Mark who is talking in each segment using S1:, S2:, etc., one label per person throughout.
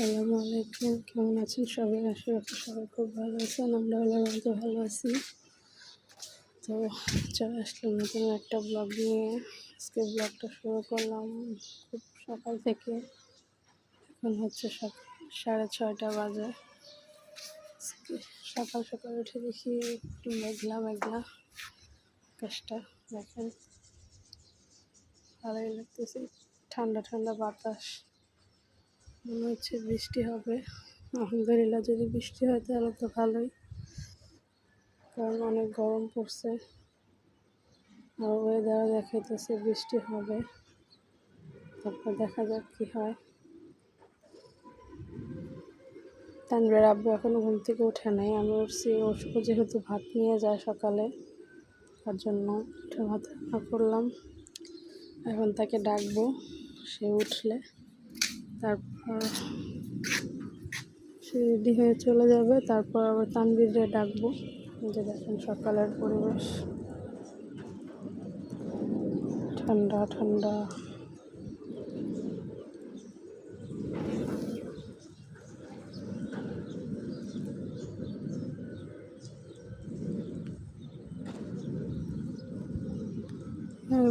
S1: আসসালামু আলাইকুম। কেমন আছেন সবাই? আশা রাখি সবাই খুব ভালো আছেন। আমরা আল্লাহর মধ্যে ভালো আছি। তো চলে আসলাম নতুন একটা ব্লগ নিয়ে। আজকে ব্লগটা শুরু করলাম খুব সকাল থেকে। এখন হচ্ছে সাড়ে ছয়টা বাজে। সকাল সকাল উঠে দেখি একটু মেঘলা মেঘলা আকাশটা। দেখেন। ভালোই লাগতেছে। ঠান্ডা ঠান্ডা বাতাস। মনে হচ্ছে বৃষ্টি হবে। আলহামদুলিল্লাহ যদি বৃষ্টি হয় তাহলে তো ভালোই, কারণ অনেক গরম পড়ছে। আর ওয়েদার দেখাইতেছে বৃষ্টি হবে। তারপর দেখা যাক কি হয়। তানভীর আব্বু এখনও ঘুম থেকে ওঠে নাই। আমি উঠছি ও যেহেতু ভাত নিয়ে যায় সকালে, তার জন্য উঠে ভাত রান্না করলাম। এখন তাকে ডাকবো, সে উঠলে। তারপর সে রেডি হয়ে চলে যাবে। তারপর আবার তানবীরে ডাকবো। যে দেখেন সকালের পরিবেশ। ঠান্ডা ঠান্ডা।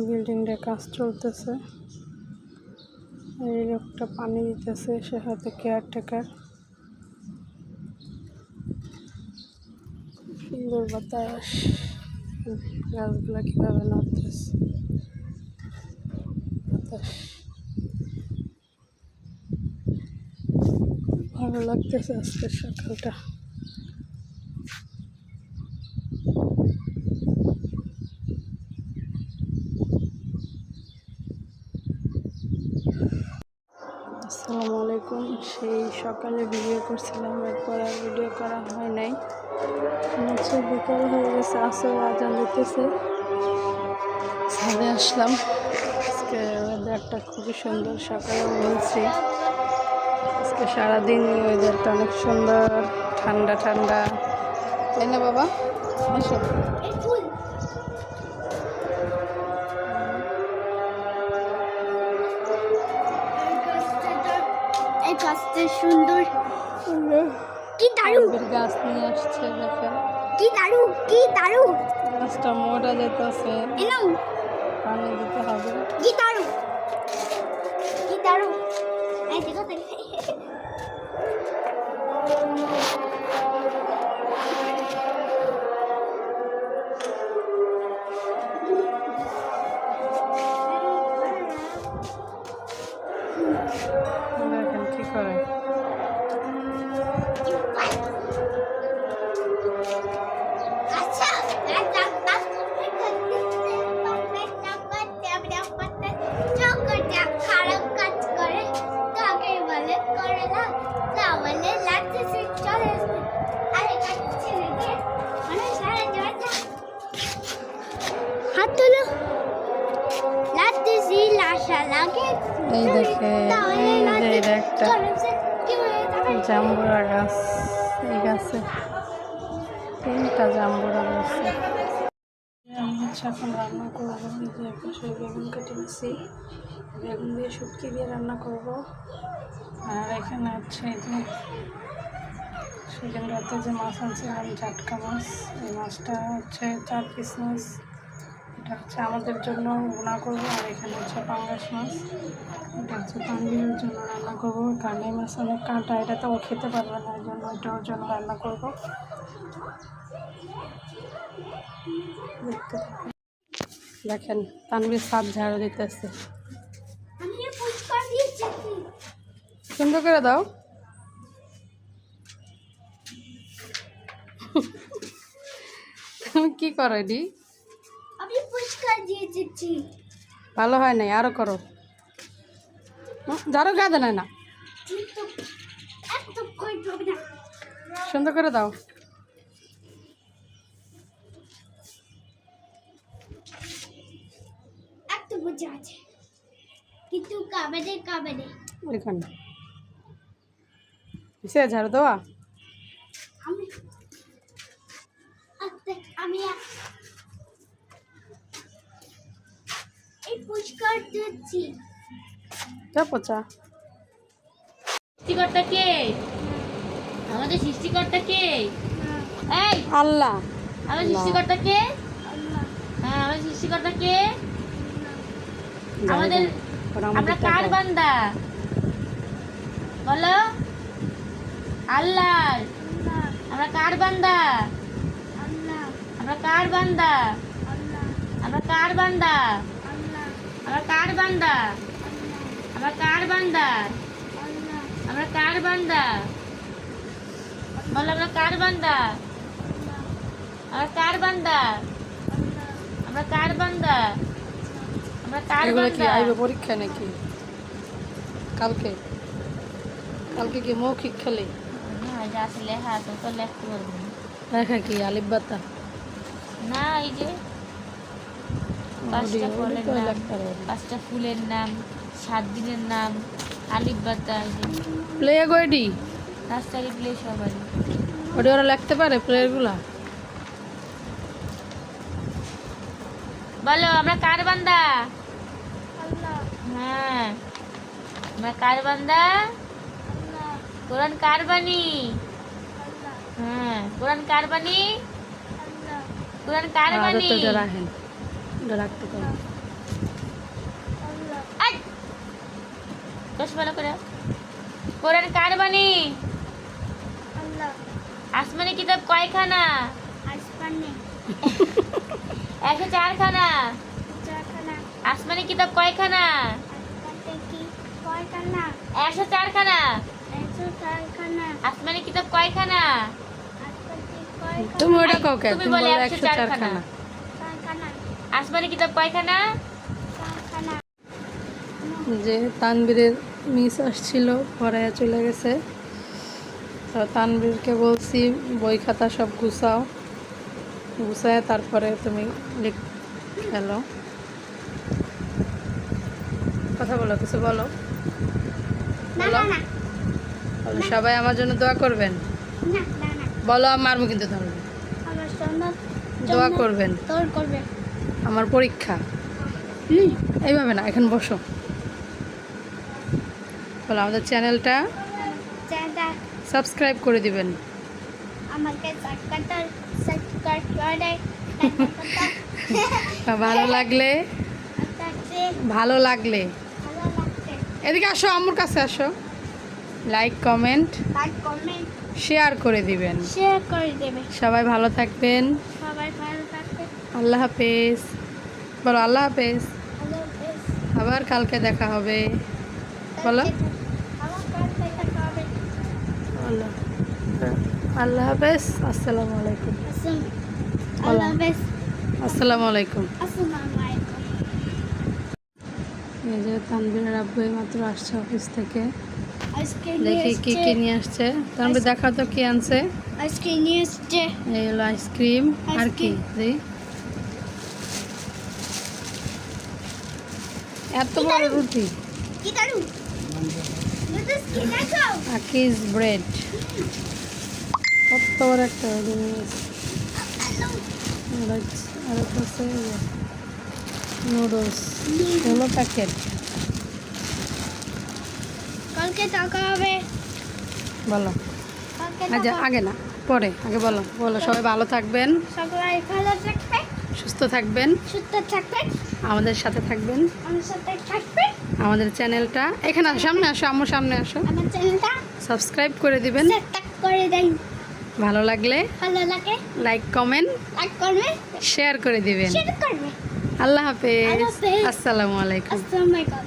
S1: বিল্ডিংটা কাজ চলতেছে। এই লোকটা পানি দিতেছে, সে হয়তো কেয়ারটেকার। সুন্দর বাতাস। গাছগুলা কীভাবে নড়তেছে? বাতাস। ভালো লাগতেছে আজকের সকালটা আসসালামু আলাইকুম। সেই সকালে ভিডিও করছিলাম, এরপর আর ভিডিও করা হয় নাই। হচ্ছে বিকাল হয়ে গেছে আসর আজান দিতেছে। ছাদে আসলাম। আজকে ওয়েদারটা খুবই সুন্দর, সকালে বলছি আজকে সারাদিন ওয়েদারটা অনেক সুন্দর, ঠান্ডা ঠান্ডা। তাই না বাবা? এসো
S2: সুন্দর। কি দারু
S1: গাছ নিয়ে আসছে দেখেন
S2: কি দারু কি দারু
S1: গাছটা মোটা যেতেছে।
S2: এনাও
S1: পানি দিতে হবে।
S2: কি দারু কি দারু এই দেখো তো
S1: দেখেন এই দেখে এই যে একটা জাম্বুরা গাছ এই গাছে। তিনটা জাম্বুরা গাছে। আমি হচ্ছে এখন রান্না করব যে পাশে বেগুন কেটে নিচ্ছি বেগুন দিয়ে শুটকি দিয়ে রান্না করব। আর এখানে হচ্ছে এই যে সেখানে রাতে যে মাছ আনছিলাম জাটকা মাছ এই মাছটা হচ্ছে চার পিস মাছ। হচ্ছে আমাদের জন্য গুণা করব, আর এখানে হচ্ছে পাঙ্গাস মাছ এটা হচ্ছে পাঙ্গিরের জন্য রান্না করব, কানে মাছ অনেক কাঁটা, এটা তো ও খেতে পারবে না, এই জন্য ওর জন্য রান্না করব। দেখেন তানবির সাত ঝাড়ু দিতেছে। সুন্দর করে দাও। তুমি কি করো এডি
S2: আমি পুষ্কর দিয়ে দিচ্ছি
S1: ভালো হয় নাই, আরও করো। ঝাড়ু গায়ে দেয় না? সুন্দর করে দাও।
S2: কিন্তু
S1: ঝাড়ু দেওয়া
S2: আমি আস্তে আমি পুষ্কর দিচ্ছি
S1: যা পচা
S3: সৃষ্টিকর্তা কে? আমাদের সৃষ্টিকর্তা কে? এই
S1: আল্লাহ।
S3: আমাদের সৃষ্টিকর্তা কে? হ্যাঁ আমাদের সৃষ্টিকর্তা কে? আমাদের আমরা কার বান্দা? বলো। আল্লাহ। আমরা কার বান্দা? আমরা কার বান্দা? আমরা কার বান্দা? আমরা কার বান্দা? আমরা কার বান্দা? আমরা কার বান্দা? বলো আমরা কার বান্দা? আমরা কার বান্দা? আমরা কার বান্দা? আমরা কার
S1: এগুলো কি আইবে পরীক্ষা নাকি? কালকে? কালকে কি মৌখিক খালি?
S3: লেখা তো লিখতে পারব।
S1: লেখা কি আলিফ বাতা?
S3: না এই যে পাঁচটা ফলের নাম পাঁচটা ফুলের নাম সাত দিনের নাম আলিফ বাতা
S1: প্লে গইডি
S3: নার্সারি প্লে সবারই।
S1: ওটা ওরা লিখতে পারে প্লেয়ারগুলা?
S3: বলো আমরা কার বান্দা? হ্যাঁ আমরা কার বান্দা? কোরআন কার বাণী? হ্যাঁ কোরআন কার বাণী? কোরআন কার বাণী?
S1: এটা রাখতে!
S3: দশ ভালো করে। কোরআন কার বাণী? আসমানি কিতাব কয়খানা? একশো চারখানা। আসমানি কিতাব কয়খানা? একশো চারখানা। আসমানি কিতাব কয়খানা?
S1: তুমি ওটা কাউকে
S3: তুমি
S1: তুমি
S3: বলে একশো চারখানা। আসমানি কিতাব কয়খানা
S1: যে তানবীরের মিস আসছিল পরে চলে গেছে। তো তানবীরকে বলছি বই খাতা সব গুছাও। গুছায় তারপরে তুমি লিখ খেলো। কথা বলো কিছু বলো? বলো। সবাই আমার জন্য দোয়া করবেন? বলো মারবো কিন্তু তাহলে দোয়া করবেন।
S2: তোর করবে।
S1: আমার পরীক্ষা। হুম, এইভাবে না এখন বসো। বলো আমাদের চ্যানেলটা সাবস্ক্রাইব করে দিবেন।
S2: করে
S1: আর ভালো লাগলে? ভালো লাগলে? এদিকে আসো আমার কাছে আসো। লাইক কমেন্ট শেয়ার করে দিবেন।
S2: শেয়ার করে দেবে
S1: সবাই ভালো থাকবেন।
S2: সবাই ভালো থাকবে
S1: আল্লাহ হাফেজ। বলো আল্লাহ হাফেজ। আবার কালকে দেখা হবে। বলো।
S2: দেখা হবে
S1: আল্লাহ আল্লাহ হাফেজ। আসসালামু আলাইকুম।
S2: আল্লাহ হাফেজ।
S1: আসসালামু আলাইকুম। এই যে তানবীরের আব্বু মাত্র আসছে অফিস থেকে। দেখি কি কি নিয়ে আসছে। তানবীর দেখা তো কি আনছে?
S2: আজকে নিয়ে এসছে।
S1: এই হলো আইসক্রিম। আর কি? এত বড় রুটি। ব্রেড। কত বড় একটা আর একটা নুডলস। ষোলো প্যাকেট
S2: কালকে টাকা হবে।
S1: বলো। আচ্ছা আগে না পরে। আগে বলো। বলো সবাই ভালো থাকবেন।
S2: সবাই ভালো থাকবে
S1: সুস্থ থাকবেন।
S2: সুস্থ থাকবে
S1: আমাদের সাথে থাকবেন। আমাদের চ্যানেলটা এখানে আসো, সামনে আসো আমার সামনে আসো। সাবস্ক্রাইব করে দিবেন। ভালো লাগলে
S2: ভালো লাগে
S1: লাইক কমেন্ট
S2: লাইক
S1: শেয়ার করে দিবেন। আল্লাহ হাফেজ।
S2: আল্লাহ হাফেজ।
S1: আসসালামু আলাইকুম।
S2: আসসালামু আলাইকুম।